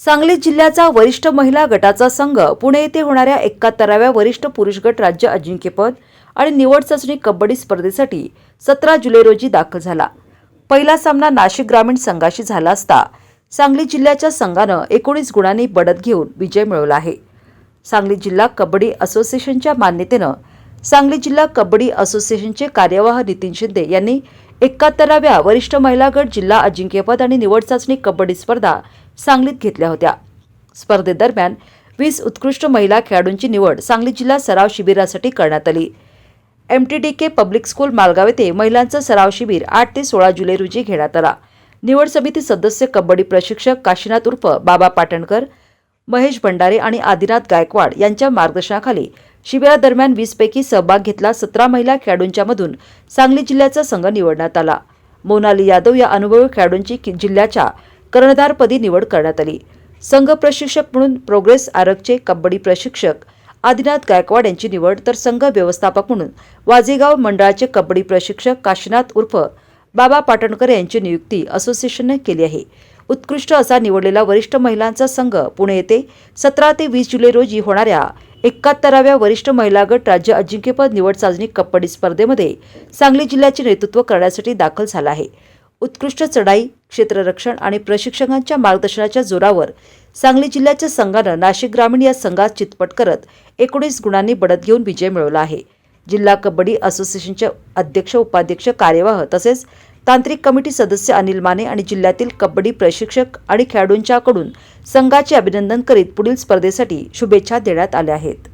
सांगली जिल्ह्याचा वरिष्ठ महिला गटाचा संघ पुणे येथे होणाऱ्या एकाहत्तराव्या वरिष्ठ पुरुष गट राज्य अजिंक्यपद आणि निवड चाचणी कबड्डी स्पर्धेसाठी सतरा जुलै रोजी दाखल झाला. पहिला सामना नाशिक ग्रामीण संघाशी झाला असता सांगली जिल्ह्याच्या संघानं एकोणीस गुणांनी बढत घेऊन विजय मिळवला आहे. सांगली जिल्हा कबड्डी असोसिएशनच्या मान्यतेनं सांगली जिल्हा कबड्डी असोसिएशनचे कार्यवाह नितीन शिंदे यांनी एकाहत्तराव्या वरिष्ठ महिला गट जिल्हा अजिंक्यपद आणि निवड चाचणी कबड्डी स्पर्धा सांगलीत घेतल्या होत्या. स्पर्धेदरम्यान वीस उत्कृष्ट महिला खेळाडूंची निवड सांगली जिल्हा सराव शिबिरासाठी करण्यात आली. M T D K public school Malgaon येथे महिलांचं सराव शिबिर आठ ते सोळा जुलै रोजी घेण्यात आला. निवड समिती सदस्य कबड्डी प्रशिक्षक काशीनाथ उर्फ बाबा पाटणकर महेश भंडारे आणि आदिनाथ गायकवाड यांच्या मार्गदर्शनाखाली शिबिरादरम्यान वीसपैकी सहभाग घेतला सतरा महिला खेळाडूंच्या मधून सांगली जिल्ह्याचा संघ निवडण्यात आला. मोनाली यादव या अनुभवी खेळाडूंची जिल्ह्याच्या कर्णधारपदी निवड करण्यात आली. संघ प्रशिक्षक म्हणून प्रोग्रेस आरगचे कबड्डी प्रशिक्षक आदिनाथ गायकवाड यांची निवड तर संघ व्यवस्थापक म्हणून वाजेगाव मंडळाचे कबड्डी प्रशिक्षक काशीनाथ उर्फ बाबा पाटणकर यांची नियुक्ती असोसिएशनने केली आहे. उत्कृष्ट असा निवडलेला वरिष्ठ महिलांचा संघ पुणे येथे सतरा ते वीस जुलै रोजी होणाऱ्या एकाहत्तराव्या वरिष्ठ महिला गट राज्य अजिंक्यपद निवड चाचणी कबड्डी स्पर्धेमध्ये सांगली जिल्ह्याचे नेतृत्व करण्यासाठी दाखल झाला आहे. उत्कृष्ट चढाई क्षेत्ररक्षण आणि प्रशिक्षकांच्या मार्गदर्शनाच्या जोरावर सांगली जिल्ह्याच्या संघानं नाशिक ग्रामीण या संघात चितपट करत एकोणीस गुणांनी बढत घेऊन विजय मिळवला आहे. जिल्हा कबड्डी असोसिएशनचे अध्यक्ष उपाध्यक्ष कार्यवाह तसेच तांत्रिक कमिटी सदस्य अनिल माने आणि जिल्ह्यातील कबड्डी प्रशिक्षक आणि खेळाडूंच्याकडून संघाचे अभिनंदन करीत पुढील स्पर्धेसाठी शुभेच्छा देण्यात आल्या आहेत.